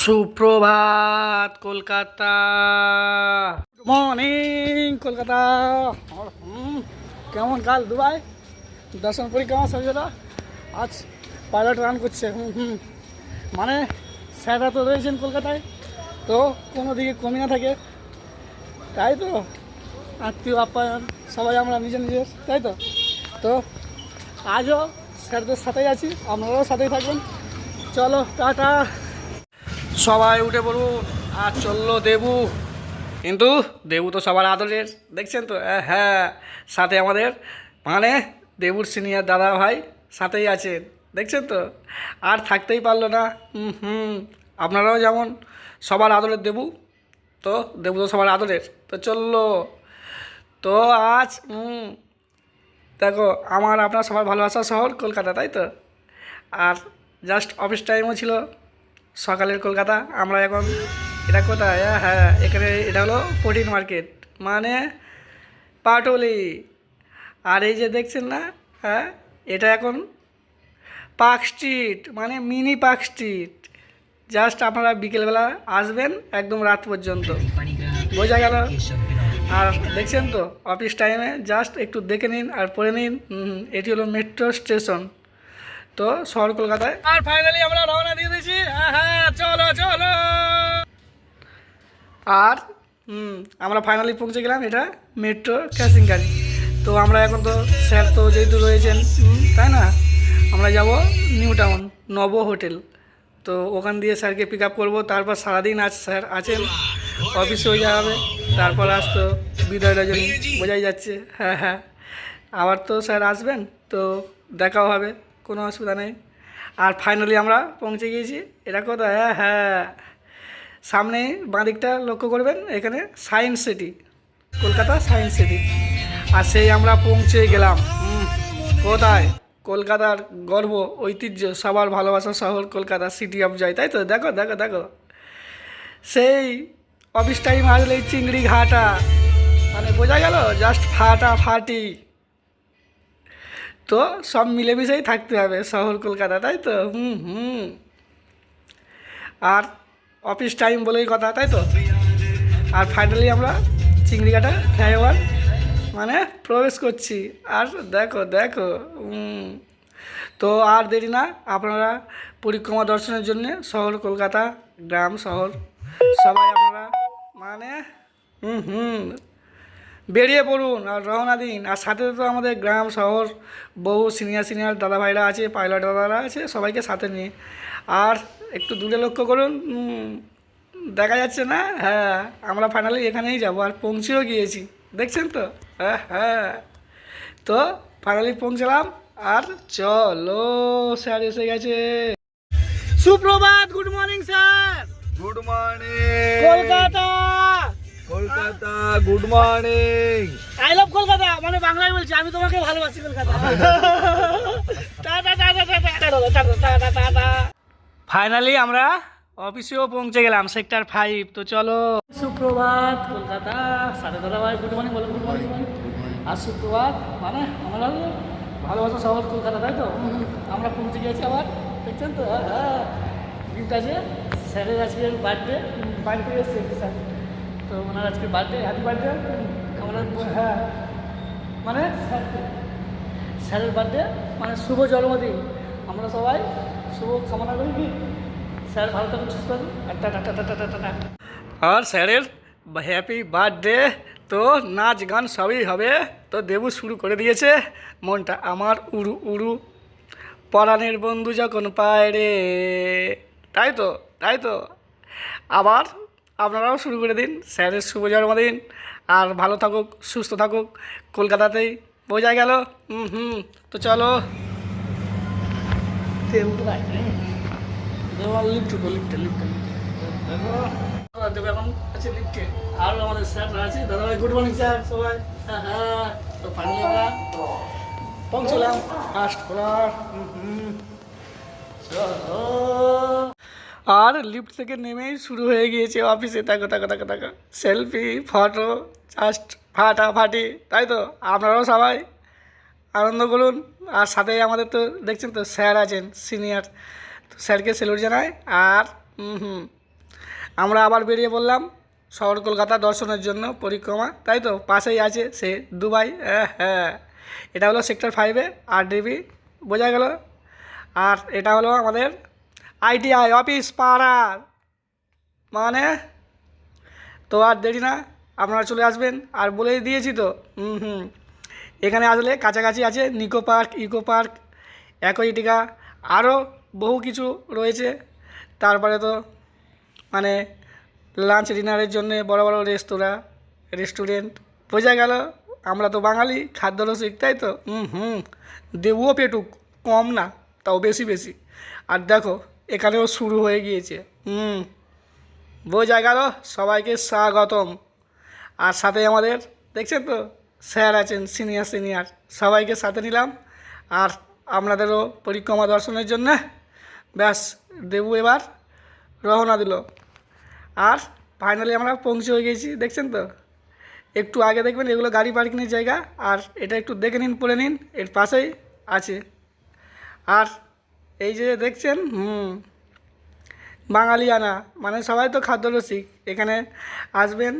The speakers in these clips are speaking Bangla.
সুপ্রভাত কলকাতা। মর্নিং কলকাতা। কেমন কাল দুবাই? দর্শন পরিক্রমা সবজেটা আজ পাইলট রান করছে মানে স্যাররা তো রয়েছেন কলকাতায়, তো কোনো দিকে কমই না থাকে। তাই তো? আত্মীয় আপ্যায়ন সবাই আমরা নিজের নিজের তাই তো? তো আজও স্যারদের সাথেই আছি, আপনারাও সাথেই থাকবেন। চলো, টাটা। সবাই উঠে পড়ুন আর চলল দেবু। কিন্তু দেবু তো সবার আদরের, দেখছেন তো? হ্যাঁ সাথে আমাদের মানে দেবুর সিনিয়র দাদা ভাই সাথেই আছেন, দেখছেন তো? আর থাকতেই পারল না। হুম, আপনারাও যেমন, সবার আদরের দেবু। তো দেবু তো সবার আদরের, তো চলল। তো আজ দেখো, আমার আপনার সবার ভালোবাসা শহর কলকাতা, তাই তো? আর জাস্ট অফিস টাইমও ছিল। সকালের কলকাতা আমরা এখন এটা কোথায়? হ্যাঁ, এখানে এটা হলো প্রোটিন মার্কেট। মানে পাটলি। আর এই যে দেখছেন না হ্যাঁ এটা এখন পার্ক স্ট্রিট মানে মিনি পার্ক স্ট্রিট। জাস্ট আপনারা বিকেলবেলা আসবেন একদম রাত পর্যন্ত। বোঝা গেল? আর দেখছেন তো অফিস টাইমে জাস্ট একটু দেখে নিন আর পড়ে নিন। এটি হলো মেট্রো স্টেশন তো শহর কলকাতায়। আর ফাইনালি আমরা রওনা দিয়ে দিয়েছি। হ্যাঁ চলো চলো। আর হুম আমরা ফাইনালি পৌঁছে গেলাম এটা মেট্রো ক্যাসিং গাড়ি। তো আমরা এখন তো স্যার তো যেহেতু রয়েছেন তাই না? আমরা যাব নিউ টাউন নব হোটেল। তো ওখান দিয়ে স্যারকে পিক আপ করব। তারপর সারাদিন আজ স্যার আছেন অফিসে হয়ে যাওয়া হবে। তারপর আসতো বিদায় রজনী বোঝাই যাচ্ছে। হ্যাঁ হ্যাঁ। আবার তো স্যার আসবেন তো দেখাও হবে। কোনো অসুবিধা নেই। আর ফাইনালি আমরা পৌঁছে গিয়েছি। এটা কোথায় হ্যাঁ হ্যাঁ। সামনে বাঁ দিকটা লক্ষ্য করবেন, এখানে Science City Kolkata Science City আর সেই আমরা পৌঁছে গেলাম। কোথায়? কলকাতার গর্ব, ঐতিহ্য, সবার ভালোবাসা শহর কলকাতা সিটি অফ জয় তাই তো? দেখো দেখো দেখো। সেই অফিস টাইম আসলে চিংড়ি ঘাটা। মানে বোঝা গেল? জাস্ট ফাটা ফাটি। তো সব মিলেমিশেই থাকতে হবে শহর কলকাতা, তাই তো? হুম হুম। আর অফিস টাইম বলেই কথা, তাই তো? আর ফাইনালি আমরা চিংড়িঘাটা ফ্লাইওভার মানে প্রবেশ করছি। আর দেখো দেখো তো আর দেরি না, আপনারা পরিক্রমা দর্শনের জন্য শহর কলকাতা, গ্রাম, শহর, সবাই আপনারা মানে হুম হুম। বেরিয়ে পড়ুন আর রওনা দিন। আর সাথে তো আমাদের গ্রাম শহর বহু সিনিয়র সিনিয়র দাদা ভাইরা আছে পাইলট দাদারা আছে সবাইকে সাথে নিয়ে। আর একটু দূরে লক্ষ্য করুন দেখা যাচ্ছে না? হ্যাঁ আমরা ফাইনালি এখানেই যাব আর পৌঁছেও গিয়েছি। দেখছেন তো? হ্যাঁ হ্যাঁ। তো ফাইনালি পৌঁছলাম আর চলো স্যার এসে গেছে। সুপ্রভাত good morning sir good morning Kolkata. Kolkata good morning I love Kolkata মানে বাংলায় বলছি আমি তোমাকে ভালোবাসি কলকাতা ফাইনালি আমরা অফিসেও পৌঁছে গেলাম সেক্টর ফাইভ তো চলো সুপ্রভাত কলকাতা সাড়ে দাদা ভাই গুড মর্নিং বলো গুড মর্নিং আর সুপ্রভাত মানে আমরা ভালোবাসা শহর কলকাতা তাই তো আমরা পৌঁছে গিয়েছি আবার দেখছেন তো হ্যাঁ, হ্যাঁ গিফট আছে স্যারের আজকে বার্থডে বাড়ি থেকে এসছে স্যার তো ওনার আজকে বার্থডে হ্যাপি বার্থডে আমরা হ্যাঁ। মানে স্যার স্যারের বার্থডে মানে শুভ জন্মদিন। আমরা সবাই শুভ কামনা করি কি? স্যার ভালো থাকুন, সুস্থ থাকুন। আর স্যারের হ্যাপি বার্থডে তো নাচ গান সবই হবে। তো দেবু শুরু করে দিয়েছে। মনটা আমার উড়ু উড়ু। পরাণের বন্ধু যখন পায় রে। তাই তো তাই তো। আবার আপনারাও শুরু করে দিন। স্যারের শুভ জন্মদিন। আর ভালো থাকুক, সুস্থ থাকুক। কলকাতাতেই বোঝা গেল। হুম হুম, তো চলো। এখন, আছে লিফটে আর আমাদের স্যাররা আছে। দাদা গুড মর্নিং স্যার, সবাই। হ্যাঁ হ্যাঁ পৌঁছলাম। ফার্স্ট ফ্লোর হুম। আর লিফট থেকে নেমেই শুরু হয়ে গিয়েছে অফিসে তাকো তাকো তাকো তাকো সেলফি ফটো জাস্ট ফাটাফাটি। তাই তো? আপনারাও সবাই আনন্দ করুন। আর সাথে আমাদের তো, দেখছেন তো, স্যার আছেন সিনিয়র তো স্যারকে স্যালুট জানাই। আর হুম হুম, আমরা আবার বেরিয়ে পড়লাম শহর কলকাতা দর্শনের জন্য পরিক্রমা। তাই তো? পাশেই আছে সে, দুবাই। হ্যাঁ হ্যাঁ। এটা হলো সেক্টর ফাইভে আর ডিবি বোঝা গেল। আর এটা হলো আমাদের আইটিআই অফিস পাড়ার মানে? তো আর দেরি না, আপনারা চলে আসবেন। আর বলেই দিয়েছি তো, হুম হুম। এখানে আসলে কাছাকাছি আছে Nicco Park, Eco Park Aquatica আরও বহু কিছু রয়েছে। তারপরে তো মানে লাঞ্চ, ডিনারের জন্য বড় বড় রেস্তোরাঁ, রেস্টুরেন্ট। বোঝা গেল, আমরা তো বাঙালি, খাদ্য রসিক, তাই তো? হুম হুম। দেবুও পেটুক, কম না, তাও বেশি বেশি। আর দেখো এখানেও শুরু হয়ে গিয়েছে। হুম। বোঝা গেল সবাইকে স্বাগতম। আর সাথে আমাদের, দেখছেন তো? স্যার আছেন, সিনিয়র সিনিয়র। সবাইকে সাথে নিলাম। আর আপনাদেরও পরিক্রমা দর্শনের জন্য ব্যাস, দেবু এবার রওনা দিল। আর ফাইনালি আমরা পৌঁছে হয়ে গেছি দেখছেন তো? একটু আগে দেখবেন এগুলো গাড়ি পার্কিংয়ের জায়গা। আর এটা একটু দেখে নিন, পড়ে নিন, এর পাশেই আছে। আর এই যে দেখছেন? হুম। বাঙালিয়ানা মানে সবাই তো খাদ্য রসিক এখানে আসবেন।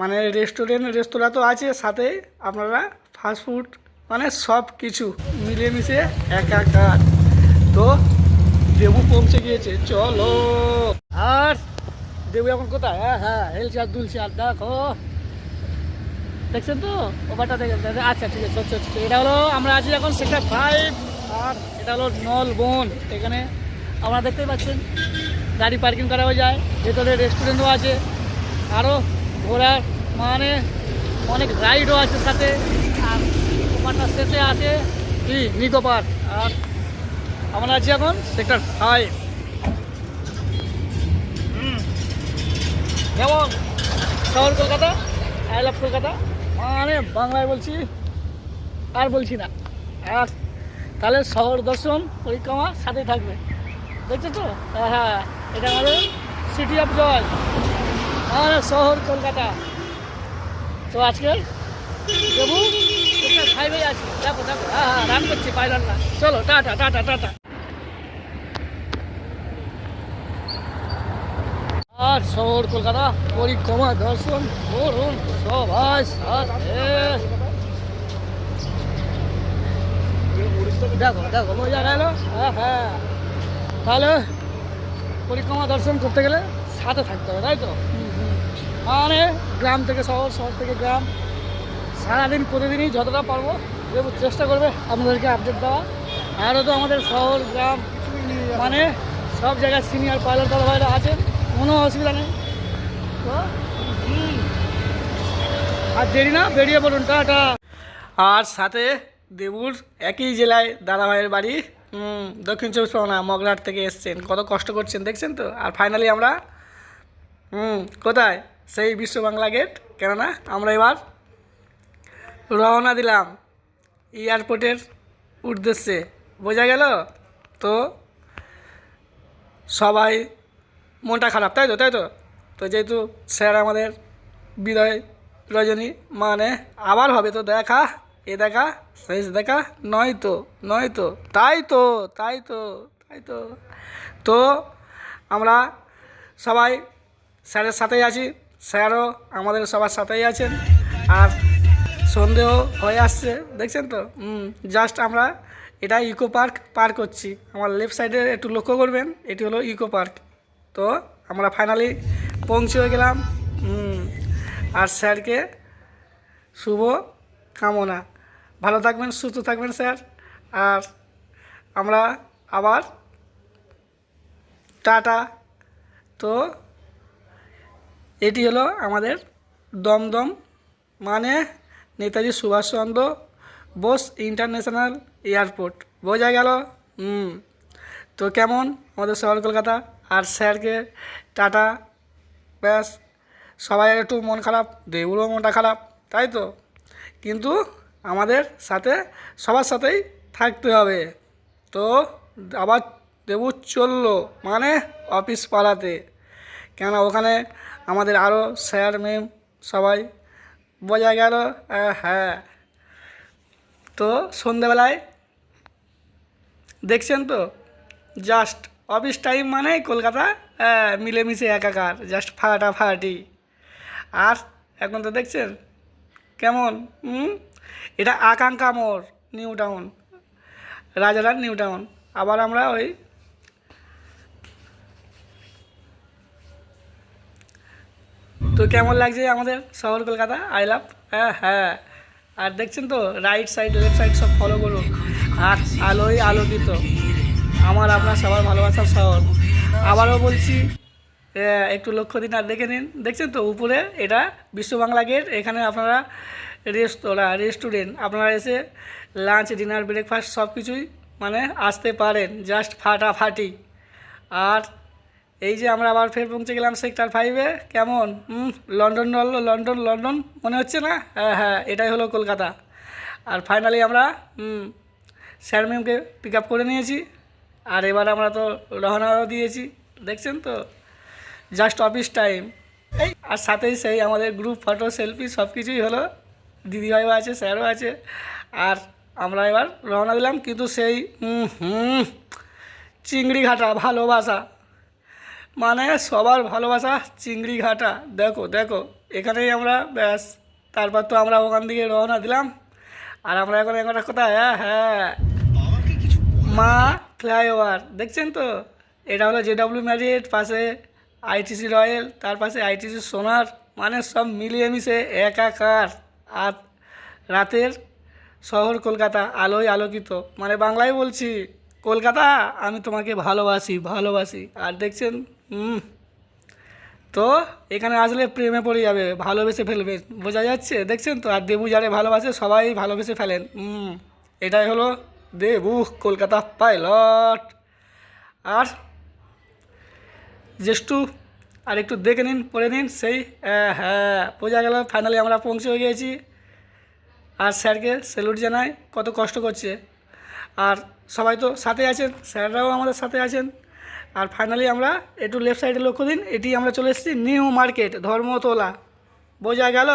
মানে রেস্টুরেন্ট, রেস্তোরাঁ তো আছে সাথে। আপনারা ফাস্টফুড মানে সব কিছু মিলেমিশে একাকার তো দেবু পৌঁছে গিয়েছে। চলো। আর দেবু এখন কোথায়? হ্যাঁ হ্যাঁ হেলছে আর দুলছে আর দেখো। দেখছেন তো? ওভারটা দেখেন। আচ্ছা ঠিক আছে এটা হলো, আমরা আছি এখন সেক্টর ফাইভ আর এটা হলো নল বন। এখানে আপনারা দেখতেই পাচ্ছেন, গাড়ি পার্কিং করা হয়ে যায়, ভেতরে রেস্টুরেন্টও আছে আরও ঘোরার মানে অনেক রাইডও আছে সাথে। আর ওপারটা শেষে আছে কি? নিকো পার্ক। আর আমরা আছি এখন সেক্টর ফাইভ যেমন শহর কলকাতা আই লাভ কলকাতা। মানে বাংলায় বলছি, আর বলছি না। আর তাহলে শহর দর্শন পরিক্রমা সাথে থাকবে। দেখছ তো? হ্যাঁ হ্যাঁ এটা আমাদের সিটি অফ জয় মানে শহর কলকাতা। তো আজকে দেবু ফাইভেই আছি দেখো দেখো হ্যাঁ হ্যাঁ রান করছি পাইলাম না। চলো, টাটা টাটা টাটা। আর শহর কলকাতা, পরিক্রমা, দর্শন করুন সবাই সাথে। দেখো দেখো, মজা গেল হ্যাঁ হ্যাঁ। তাহলে পরিক্রমা দর্শন করতে গেলে সাথে থাকতে হবে, তাই তো? মানে গ্রাম থেকে শহর শহর থেকে গ্রাম, সারাদিন প্রতিদিনই যতটা পারব চেষ্টা করবে আপনাদেরকে আপডেট দেওয়া। আরও তো আমাদের শহর, গ্রাম মানে সব জায়গায় সিনিয়র পাইলট দাদা আছেন, কোনো অসুবিধা নেই। তো আর দেরি না, বেরিয়ে পড়ুন, টাটা। আর সাথে দেবুর একই জেলায় দাদাভাইয়ের বাড়ি। হুম, দক্ষিণ চব্বিশ পরগনা মগরাট থেকে এসছেন। কত কষ্ট করছেন দেখছেন তো? আর ফাইনালি আমরা হুম কোথায়? সেই বিশ্ব বাংলা গেট কেননা আমরা এবার রওনা দিলাম এয়ারপোর্টের উদ্দেশ্যে। বোঝা গেল? তো সবাই মনটা খারাপ তাই তো তাই তো? তো যেহেতু স্যার আমাদের বিদায় রজনী মানে আবার হবে তো দেখা এ দেখা শেষ দেখা, নয় তো নয় তো, তাই তো তাই তো তাই তো। তো আমরা সবাই স্যারের সাথেই আছি, স্যারও আমাদের সবার সাথেই আছেন। আর সন্দেহ হয়ে আসছে, দেখছেন তো? জাস্ট আমরা এটা ইকো পার্ক পার করছি। আমার লেফট সাইডে একটু লক্ষ্য করবেন, এটি হলো ইকো পার্ক। তো আমরা ফাইনালি পৌঁছে গেলাম। আর স্যারকে শুভ কামনা। ভালো থাকবেন, সুস্থ থাকবেন, স্যার। আর আমরা আবার টাটা। তো এটি হলো আমাদের দমদম মানে নেতাজি সুভাষচন্দ্র বোস ইন্টারন্যাশনাল এয়ারপোর্ট। বোঝা গেল? তো কেমন আমাদের শহর কলকাতা? আর স্যারকে টাটা। ব্যাস, সবাই একটু মন খারাপ দেউরও মনটা খারাপ, তাই তো? কিন্তু আমাদের সাথে, সবার সাথেই থাকতে হবে। তো আবার দেবু চলল মানে অফিস পাড়াতে কেন ওখানে আমাদের আরও স্যার, ম্যাম সবাই বোঝা গেল হ্যাঁ। তো সন্ধেবেলায় দেখছেন তো? জাস্ট অফিস টাইম মানে কলকাতা মিলেমিশে একাকার, জাস্ট ফাটাফাটি। আর এখন তো দেখছেন? কেমন? হুম? এটা আকাঙ্ক্ষা মোড় নিউ টাউন রাজারার নিউ টাউন আবার আমরা ওই তো কেমন লাগছে আমাদের? শহর কলকাতা আই লাভ হ্যাঁ হ্যাঁ। আর দেখছেন তো রাইট সাইড লেফট সাইড সব ফলো করুন। আর আলোয় আলোকিত। আমার, আপনার সবার ভালোবাসার শহর। আবারও বলছি একটু লক্ষ্য দিন আর দেখে নিন। দেখছেন তো উপরে এটা বিশ্ব বাংলা গেট এখানে আপনারা রেস্তোরাঁ রেস্টুরেন্ট, আপনারা এসে লাঞ্চ, ডিনার, ব্রেকফাস্ট সব কিছুই মানে আসতে পারেন, জাস্ট ফাটাফাটি। আর এই যে আমরা আবার ফের পৌঁছে গেলাম সেক্টর ফাইভে কেমন? লন্ডন লন্ডন লন্ডন, মনে হচ্ছে না? হ্যাঁ হ্যাঁ এটাই হলো কলকাতা। আর ফাইনালি আমরা স্যার ম্যামকে পিক আপ করে নিয়েছি। আর এবার আমরা তো রওনাও দিয়েছি। দেখছেন তো? জাস্ট অফিস টাইম এই আর সাথেই সেই আমাদের গ্রুপ ফটো সেলফি সব কিছুই হলো। দিদিভাইও আছে স্যারও আছে। আর আমরা এবার রওনা দিলাম কিন্তু সেই হুম চিংড়ি ঘাটা ভালোবাসা। মানে সবার ভালোবাসা চিংড়ি ঘাটা। দেখো দেখো এখানেই আমরা ব্যাস। তারপর তো আমরা ওখান থেকে রওনা দিলাম। আর আমরা এখন একটা কোথায়? হ্যাঁ হ্যাঁ। মা ফ্লাইওভার। দেখছেন তো? এটা হলো জেডাব্লিউ ম্যারিয়েট পাশে আইটিসি রয়্যাল, তার পাশে আইটিসি সোনার মানে সব মিলিয়ে মিশে একাকার। আর রাতের শহর কলকাতা, আলোয় আলোকিত। মানে বাংলায় বলছি, কলকাতা, আমি তোমাকে ভালোবাসি ভালোবাসি। আর দেখছেন, হুম, তো এখানে আসলে প্রেমে পড়ে যাবে, ভালোবেসে ফেলবে। বোঝা যাচ্ছে? দেখছেন তো? আর দেবু যারে ভালোবাসে, সবাই ভালোবেসে ফেলেন। এটাই হলো দেবু কলকাতা পাইলট। আর জেষ্টু আর একটু দেখে নিন পড়ে নিন সেই হ্যাঁ, হ্যাঁ বোঝা গেল ফাইনালি আমরা পৌঁছে গিয়েছি। আর স্যারকে স্যালুট জানাই কত কষ্ট করছে। আর সবাই তো সাথে আছেন স্যাররাও আমাদের সাথে আছেন। আর ফাইনালি আমরা একটু লেফট সাইডে লক্ষ্য দিন এটি আমরা চলে এসেছি নিউ মার্কেট ধর্মতলা। বোঝা গেল?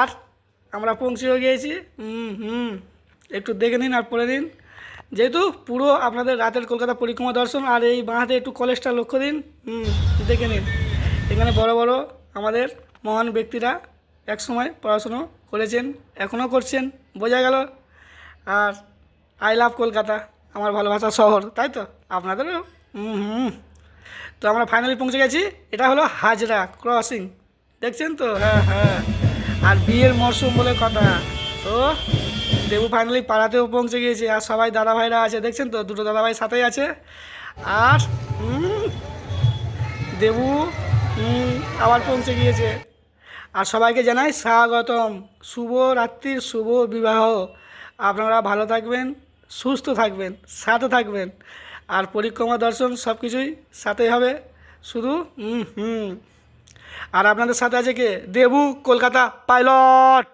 আর আমরা পৌঁছেও গিয়েছি হুম হুম একটু দেখে নিন আর পড়ে নিন। যেহেতু পুরো আপনাদের রাতের কলকাতা পরিক্রমা দর্শন আর এই বাঁহাতে একটু কলেজটা লক্ষ্য দিন, হুম, দেখে নিন। এখানে বড় বড় আমাদের মহান ব্যক্তিরা একসময় পড়াশুনো করেছেন, এখনও করছেন, বোঝা গেল। আর আই লাভ কলকাতা, আমার ভালোবাসার শহর, তাই তো? আপনাদেরও, হুম তো আমরা ফাইনালি পৌঁছে গেছি, এটা হলো হাজরা ক্রসিং দেখছেন তো? হ্যাঁ হ্যাঁ। আর বিয়ের মরশুম বলে কথা। তো দেবু ফাইনালি পাড়াতেও পৌঁছে গিয়েছে, আর সবাই দাদা ভাইরা আছে, দেখছেন তো? দুটো দাদা ভাই সাথেই আছে। আর দেবু আবার পৌঁছে গিয়েছে। আর সবাইকে জানাই স্বাগতম। শুভ রাত্রির শুভ বিবাহ। আপনারা ভালো থাকবেন, সুস্থ থাকবেন, সাথে থাকবেন। আর পরিক্রমা, দর্শন সব কিছুই সাথেই হবে। শুধু হুম। আর আপনাদের সাথে আছে কে? দেবু, কলকাতা পাইলট!